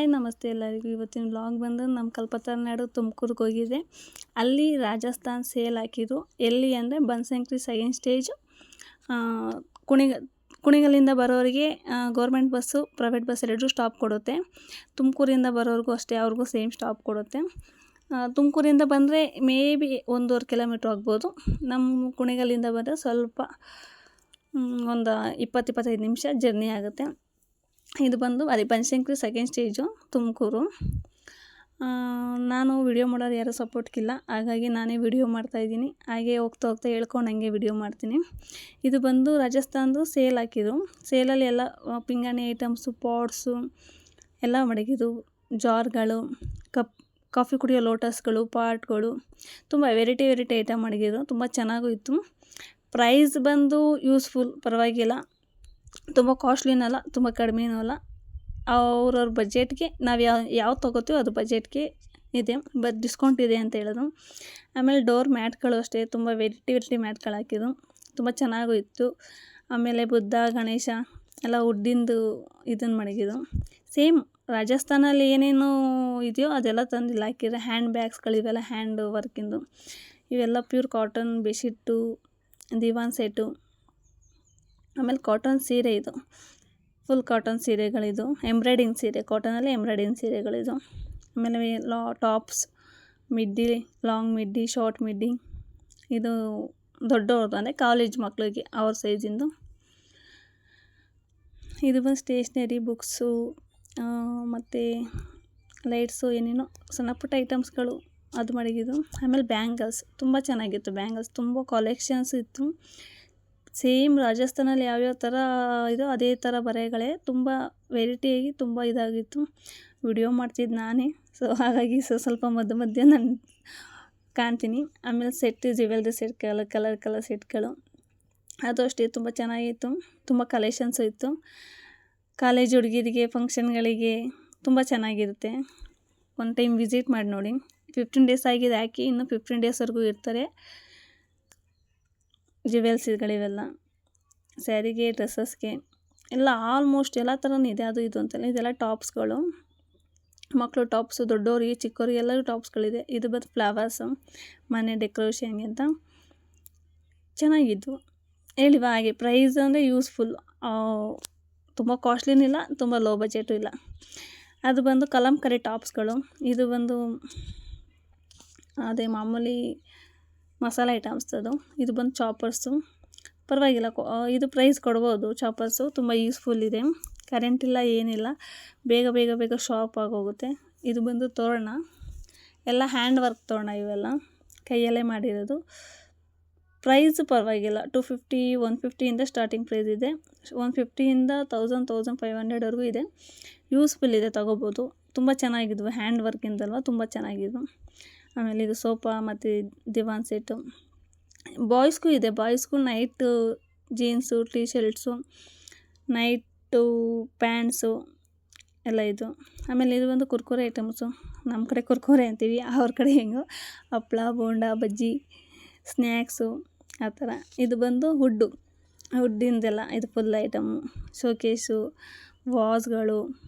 Hi, ನಮಸ್ತೆ ಎಲ್ಲರಿಗೂ. ಇವತ್ತಿನ ವ್ಲಾಗ್ ಬಂದು ನಮ್ಮ ಕಲ್ಪತರುನಾಡು ತುಮಕೂರಿಗೆ ಹೋಗಿದೆ. ಅಲ್ಲಿ ರಾಜಸ್ಥಾನ್ ಸೇಲ್ ಹಾಕಿದ್ರು. ಎಲ್ಲಿ ಅಂದರೆ ಬನ್ಸಂಕ್ರಿ ಸೆಕೆಂಡ್ ಸ್ಟೇಜ್ ಕುಣಿಗ, ಕುಣಿಗಲಿಂದ ಬರೋರಿಗೆ ಗೌರ್ಮೆಂಟ್ ಬಸ್ಸು ಪ್ರೈವೇಟ್ ಬಸ್ ಎರಡೂ ಸ್ಟಾಪ್ ಕೊಡುತ್ತೆ. ತುಮಕೂರಿಂದ ಬರೋರಿಗೂ ಅಷ್ಟೇ, ಅವ್ರಿಗೂ ಸೇಮ್ ಸ್ಟಾಪ್ ಕೊಡುತ್ತೆ. ತುಮಕೂರಿಂದ ಬಂದರೆ ಮೇ ಬಿ ಒಂದೂವರೆ ಕಿಲೋಮೀಟ್ರ್ ಆಗ್ಬೋದು. ನಮ್ಮ ಕುಣಿಗಲಿಂದ ಬಂದರೆ ಸ್ವಲ್ಪ ಒಂದು ಇಪ್ಪತ್ತು, ಇಪ್ಪತ್ತೈದು ನಿಮಿಷ ಜರ್ನಿ ಆಗುತ್ತೆ. ಇದು ಬಂದು ಅದೇ ಬನಶಂಕರಿ ಸೆಕೆಂಡ್ ಸ್ಟೇಜು ತುಮಕೂರು. ನಾನು ವಿಡಿಯೋ ಮಾಡೋರು ಯಾರೂ ಸಪೋರ್ಟ್ಗಿಲ್ಲ ಹಾಗಾಗಿ ನಾನೇ ವಿಡಿಯೋ ಮಾಡ್ತಾಯಿದ್ದೀನಿ ಹಾಗೆ ಹೋಗ್ತಾ ಹೋಗ್ತಾ ಹೇಳ್ಕೊಂಡು ಹಂಗೆ ವಿಡಿಯೋ ಮಾಡ್ತೀನಿ. ಇದು ಬಂದು ರಾಜಸ್ಥಾನದು ಸೇಲ್ ಹಾಕಿದ್ರು. ಸೇಲಲ್ಲಿ ಎಲ್ಲ ಪಿಂಗಾಣಿ ಐಟಮ್ಸು ಪಾಟ್ಸು ಎಲ್ಲ ಮಡಗಿದ್ದು ಜಾರ್ಗಳು ಕಪ್ ಕಾಫಿ ಕುಡಿಯೋ ಲೋಟಸ್ಗಳು ಪಾಟ್ಗಳು ತುಂಬ ವೆರೈಟಿ ವೆರೈಟಿ ಐಟಮ್ ಮಡಗಿದ್ರು. ತುಂಬ ಚೆನ್ನಾಗೂ ಇತ್ತು. ಪ್ರೈಸ್ ಬಂದು ಯೂಸ್ಫುಲ್ ಪರವಾಗಿಲ್ಲ. ತುಂಬ ಕಾಸ್ಟ್ಲಿನಲ್ಲ ತುಂಬ ಕಡಿಮೆನೂ ಅಲ್ಲ ಅವ್ರವ್ರ ಬಜೆಟ್ಗೆ ನಾವು ಯಾವ ಯಾವ ತೊಗೋತೀವೋ ಅದು ಬಜೆಟ್ಗೆ ಇದೆ ಬಟ್ ಡಿಸ್ಕೌಂಟ್ ಇದೆ ಅಂತ ಹೇಳಿದ್ರು. ಆಮೇಲೆ ಡೋರ್ ಮ್ಯಾಟ್ಗಳು ಅಷ್ಟೇ, ತುಂಬ ವೆರೈಟಿ ವೆರೈಟಿ ಮ್ಯಾಟ್ಗಳು ಹಾಕಿದ್ರು. ತುಂಬ ಚೆನ್ನಾಗೂ ಇತ್ತು. ಆಮೇಲೆ ಬುದ್ಧ, ಗಣೇಶ ಎಲ್ಲ ವುಡ್ಡಿಂದು ಇದನ್ನು ಮಡಗಿದ್ರು ಸೇಮ್ ರಾಜಸ್ಥಾನಲ್ಲಿ ಏನೇನು ಇದೆಯೋ ಅದೆಲ್ಲ ತಂದು ಇಲ್ಲಿ ಹಾಕಿದ್ರೆ ಹ್ಯಾಂಡ್ ಬ್ಯಾಗ್ಸ್ಗಳು ಇವೆಲ್ಲ ಹ್ಯಾಂಡ್ ವರ್ಕಿಂದು ಇವೆಲ್ಲ pure cotton bedsheet divan set ಆಮೇಲೆ ಕಾಟನ್ ಸೀರೆ ಇದು. Full cotton ಸೀರೆಗಳಿದು. ಎಂಬ್ರಾಯ್ಡಿಂಗ್ ಸೀರೆ ಕಾಟನಲ್ಲಿ ಎಂಬ್ರಾಯ್ಡಿಂಗ್ ಸೀರೆಗಳಿದು. ಆಮೇಲೆ ಲಾ tops midi long midi short midi ಇದು ದೊಡ್ಡವ್ರದ್ದು ಅಂದರೆ ಕಾಲೇಜ್ ಮಕ್ಕಳಿಗೆ ಅವ್ರ ಸೈಜಿಂದು ಇದು. ಬಂದು ಸ್ಟೇಷ್ನರಿ ಬುಕ್ಸು ಮತ್ತು ಲೈಟ್ಸು ಏನೇನೋ ಸಣ್ಣ ಪುಟ್ಟ ಐಟಮ್ಸ್ಗಳು ಅದು ಮಡಗಿದ್ದು ಆಮೇಲೆ ಬ್ಯಾಂಗಲ್ಸ್ ತುಂಬ ಚೆನ್ನಾಗಿತ್ತು ಬ್ಯಾಂಗಲ್ಸ್ ತುಂಬ ಕಲೆಕ್ಷನ್ಸ್ ಇತ್ತು. ಸೇಮ್ ರಾಜಸ್ಥಾನಲ್ಲಿ ಯಾವ್ಯಾವ ಥರ ಇದೋ ಅದೇ ಥರ ಬರೆಗಳೇ ತುಂಬ ವೆರೈಟಿಯಾಗಿ ತುಂಬ ಇದಾಗಿತ್ತು. ವಿಡಿಯೋ ಮಾಡ್ತಿದ್ದು ನಾನೇ. ಸೊ ಹಾಗಾಗಿ ಸೊ, ಸ್ವಲ್ಪ ಮಧ್ಯ ಮಧ್ಯ ನಾನು ಕಾಣ್ತೀನಿ. ಆಮೇಲೆ set jewellery set colour colour colour ಸೆಟ್ಗಳು. ಅದು ಅಷ್ಟೇ, ತುಂಬ ಚೆನ್ನಾಗಿತ್ತು. ತುಂಬ ಕಲೆಕ್ಷನ್ಸ್ ಇತ್ತು. ಕಾಲೇಜ್ ಹುಡುಗಿರಿಗೆ, ಫಂಕ್ಷನ್ಗಳಿಗೆ ತುಂಬ ಚೆನ್ನಾಗಿರುತ್ತೆ. ಒನ್ ಟೈಮ್ ವಿಸಿಟ್ ಮಾಡಿ ನೋಡಿ. ಫಿಫ್ಟೀನ್ ಡೇಸ್ ಆಗಿದೆ ಹಾಕಿ ಇನ್ನು ಫಿಫ್ಟೀನ್ ಡೇಸ್ವರೆಗೂ ಇರ್ತಾರೆ. ಜ್ಯುವೆಲ್ಸ್ಗಳಿವೆಲ್ಲ ಸ್ಯಾರಿಗೆ ಡ್ರೆಸ್ಸಸ್ಗೆ ಎಲ್ಲ ಆಲ್ಮೋಸ್ಟ್ ಎಲ್ಲ ಥರನೂ ಇದೆ. ಅದು, ಇದು ಅಂತಲ್ಲ ಇದೆಲ್ಲ ಟಾಪ್ಸ್ಗಳು ಮಕ್ಕಳು ಟಾಪ್ಸು ದೊಡ್ಡೋರಿಗೆ ಚಿಕ್ಕವ್ರಿಗೆ ಎಲ್ಲರೂ ಟಾಪ್ಸ್ಗಳಿದೆ ಇದು ಬಂದು ಫ್ಲವರ್ಸು ಮನೆ ಡೆಕೋರೇಷನ್ಗೆ ಅಂತ ಚೆನ್ನಾಗಿದ್ವು. ಹೇಳಿವ, ಹಾಗೆ ಪ್ರೈಸ್ ಅಂದರೆ ಯೂಸ್ಫುಲ್ ತುಂಬ ಕಾಸ್ಟ್ಲಿನೂ ಇಲ್ಲ, ತುಂಬ ಲೋ ಬಜೆಟು ಇಲ್ಲ. ಅದು ಬಂದು ಕಲಂಕರಿ ಟಾಪ್ಸ್ಗಳು ಇದು ಬಂದು, ಅದೇ ಮಾಮೂಲಿ ಮಸಾಲೆ ಐಟಮ್ಸ್ ಅದು. ಇದು ಬಂದು ಚಾಪರ್ಸು ಪರವಾಗಿಲ್ಲ ಇದು ಪ್ರೈಸ್ ಕೊಡ್ಬೋದು ಚಾಪರ್ಸು ತುಂಬ ಯೂಸ್ಫುಲ್ ಇದೆ. ಕರೆಂಟ್ ಇಲ್ಲ, ಏನಿಲ್ಲ. ಬೇಗ ಬೇಗ ಬೇಗ ಶಾಪ್ ಆಗೋಗುತ್ತೆ. ಇದು ಬಂದು ತೋರಣ. ಎಲ್ಲ ಹ್ಯಾಂಡ್ ವರ್ಕ್ ತೋರಣ ಇವೆಲ್ಲ. ಕೈಯಲ್ಲೇ ಮಾಡಿರೋದು. ಪ್ರೈಸ್ ಪರವಾಗಿಲ್ಲ. ಟು ಫಿಫ್ಟಿ ಒನ್ ಫಿಫ್ಟಿಯಿಂದ ಸ್ಟಾರ್ಟಿಂಗ್ ಪ್ರೈಸ್ ಇದೆ. ಒನ್ ಫಿಫ್ಟಿಯಿಂದ ತೌಸಂಡ್ ತೌಸಂಡ್ ಫೈವ್ ಹಂಡ್ರೆಡ್ವರೆಗೂ ಇದೆ. ಯೂಸ್ಫುಲ್ ಇದೆ, ತೊಗೋಬೋದು. ತುಂಬ ಚೆನ್ನಾಗಿದ್ವು ಹ್ಯಾಂಡ್ ವರ್ಕಿಂದಲ್ವ ತುಂಬ ಚೆನ್ನಾಗಿದ್ವು. ಆಮೇಲೆ ಇದು ಸೋಫಾ ಮತ್ತು ದಿವಾನ್ ಸೆಟ್ಟು. ಬಾಯ್ಸ್ಗೂ ಇದೆ. ಬಾಯ್ಸ್ಗೂ night jeans T shirts night pants ಎಲ್ಲ ಇದು. ಆಮೇಲೆ ಇದು ಒಂದು ಕುರ್ಕುರೆ ಐಟಮ್ಸು. ನಮ್ಮ ಕಡೆ ಕುರ್ಕುರೆ ಅಂತೀವಿ, ಅವ್ರ ಕಡೆ ಹೆಂಗೋ ಹಪ್ಳ, ಬೋಂಡ, ಬಜ್ಜಿ, ಸ್ನ್ಯಾಕ್ಸು ಆ ಥರ. ಇದು ಬಂದು ಹುಡ್ಡು. ಹುಡ್ಡಿಂದೆಲ್ಲ ಇದು ಫುಲ್ ಐಟಮು ಶೋಕೇಸು, ವಾಸ್ಗಳು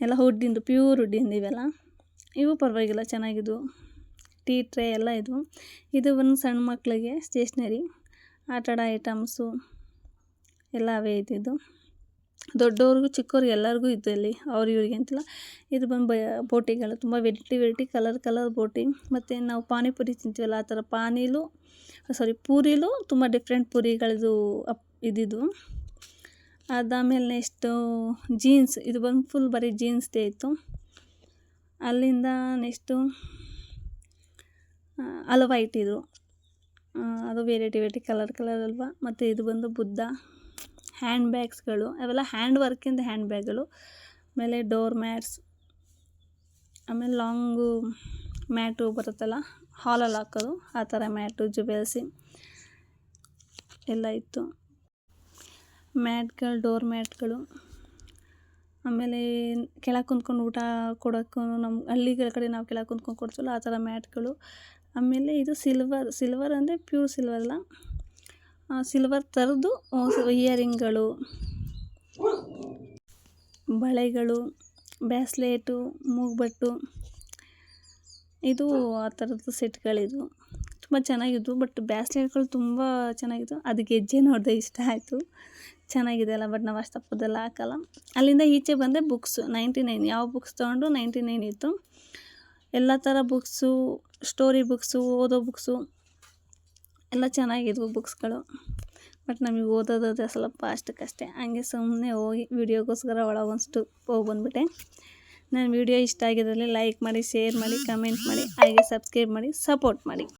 ಎಲ್ಲ ಹುಡ್ಡಿಂದು, ಪ್ಯೂರ್ ಹುಡ್ಡಿಂದು ಇವೆಲ್ಲ. ಇವು ಪರವಾಗಿಲ್ಲ, ಚೆನ್ನಾಗಿದ್ವು. ಟೀ ಟ್ರೇ ಎಲ್ಲ ಇದ್ವು ಇದು ಒಂದು ಸಣ್ಣ ಮಕ್ಕಳಿಗೆ ಸ್ಟೇಷ್ನರಿ. ಆಟಾಡೋ ಐಟಮ್ಸು ಎಲ್ಲ ಅವೇ ಇದ್ದಿದ್ದು ದೊಡ್ಡವ್ರಿಗೂ ಚಿಕ್ಕವ್ರಿಗೆ ಎಲ್ಲರಿಗೂ ಇತ್ತು ಇಲ್ಲಿ, ಅವ್ರು ಇವ್ರಿಗೆ ಅಂತಿಲ್ಲ. ಇದು ಬಂದು ಬ, ಬೋಟಿಗಳು, ತುಂಬ ವೆರೈಟಿ ವೆರೈಟಿ ಕಲರ್ ಕಲರ್ ಬೋಟಿ. ಮತ್ತು ನಾವು ಪಾನಿಪುರಿ ತಿಂತೀವಲ್ಲ, ಆ ಥರ ಪಾನಿಲು ಸಾರಿ ಪೂರಿಲೂ ತುಂಬ ಡಿಫ್ರೆಂಟ್ ಪೂರಿಗಳದು ಅಪ್ ಇದ್ದಿದ್ದು ಅದಾದಮೇಲೆ ನೆಕ್ಸ್ಟು ಜೀನ್ಸ್ ಇದು ಬಂದು ಫುಲ್ ಬರೀ ಜೀನ್ಸ್ದೇ ಇತ್ತು. ಅಲ್ಲಿಂದ ನೆಕ್ಸ್ಟು ಹಲ್ವ ಇಟ್ಟಿದ್ರು. ಅದು ವೆರೈಟಿ ವೆರೈಟಿ ಕಲರ್ ಕಲರ್ ಅಲ್ವ? ಮತ್ತು ಇದು ಬಂದು ಬುದ್ಧ ಹ್ಯಾಂಡ್ ಬ್ಯಾಗ್ಸ್ಗಳು ಅವೆಲ್ಲ ಹ್ಯಾಂಡ್ ವರ್ಕಿಂದ ಹ್ಯಾಂಡ್ ಬ್ಯಾಗ್ಗಳು ಆಮೇಲೆ ಡೋರ್ ಮ್ಯಾಟ್ಸ್, ಆಮೇಲೆ ಲಾಂಗು ಮ್ಯಾಟು ಬರುತ್ತಲ್ಲ, ಹಾಲಲ್ಲಿ ಹಾಕೋದು, ಆ ಥರ ಮ್ಯಾಟು ಜುಬೆಲ್ಸಿ ಎಲ್ಲ ಇತ್ತು. ಮ್ಯಾಟ್ಗಳು, ಡೋರ್ ಮ್ಯಾಟ್ಗಳು. ಆಮೇಲೆ ಕೆಳಗೆ ಕುಂತ್ಕೊಂಡು ಊಟ ಕೊಡೋಕ್ಕೂ ನಮ್ಮ ಹಳ್ಳಿಗಳ ಕಡೆ ನಾವು ಕೆಳಗೆ ಕುಂತ್ಕೊಂಡು ಕೊಡ್ತೀವಲ್ಲ ಆ ಥರ ಮ್ಯಾಟ್ಗಳು. ಆಮೇಲೆ ಇದು ಸಿಲ್ವರ್ ಸಿಲ್ವರ್ ಅಂದರೆ ಪ್ಯೂರ್ ಸಿಲ್ವರ್ ಅಲ್ಲ. ಸಿಲ್ವರ್ ಥರದ್ದು ಇಯರಿಂಗ್ಗಳು, ಬಳೆಗಳು, ಬ್ಯಾಸ್ಲೇಟು, ಮೂಗ್ಬಟ್ಟು. ಇದು ಆ ಥರದ್ದು ಸೆಟ್ಗಳಿದ್ವು ತುಂಬ ಚೆನ್ನಾಗಿದ್ವು ಬಟ್ ಬ್ಯಾಸ್ಲೆಟ್ಗಳು ತುಂಬ ಚೆನ್ನಾಗಿತ್ತು. ಅದು ಗೆಜ್ಜೆ ನೋಡಿದೆ ಇಷ್ಟ ಆಯಿತು. ಚೆನ್ನಾಗಿದೆ ಅಲ್ಲ ಬಟ್ ನಾವು ಅಷ್ಟಪ್ಪದೆಲ್ಲ ಹಾಕಲ್ಲ. ಅಲ್ಲಿಂದ ಈಚೆ ಬಂದೆ ಬುಕ್ಸು ನೈಂಟಿ ನೈನ್ ಯಾವ ಬುಕ್ಸ್ ತೊಗೊಂಡು ನೈಂಟಿ ನೈನ್ ಇತ್ತು. ಎಲ್ಲ ಥರ ಬುಕ್ಸು ಸ್ಟೋರಿ ಬುಕ್ಸು ಓದೋ ಬುಕ್ಸು ಎಲ್ಲ ಚೆನ್ನಾಗಿದ್ವು ಬುಕ್ಸ್ಗಳು ಬಟ್ ನಮಗೆ ಓದೋದು ಸ್ವಲ್ಪ ಅಷ್ಟಕ್ಕಷ್ಟೇ ಹಂಗೆ ಸುಮ್ಮನೆ ಹೋಗಿ ವಿಡಿಯೋಗೋಸ್ಕರ ಒಳಗೊಂಷ್ಟು ಹೋಗಿ ಬಂದುಬಿಟ್ಟೆ. ನನ್ನ ವೀಡಿಯೋ ಇಷ್ಟ ಆಗಿದ್ದಲ್ಲಿ ಲೈಕ್ ಮಾಡಿ ಶೇರ್ ಮಾಡಿ ಕಮೆಂಟ್ ಮಾಡಿ, ಹಾಗೆ ಸಬ್ಸ್ಕ್ರೈಬ್ ಮಾಡಿ ಸಪೋರ್ಟ್ ಮಾಡಿ.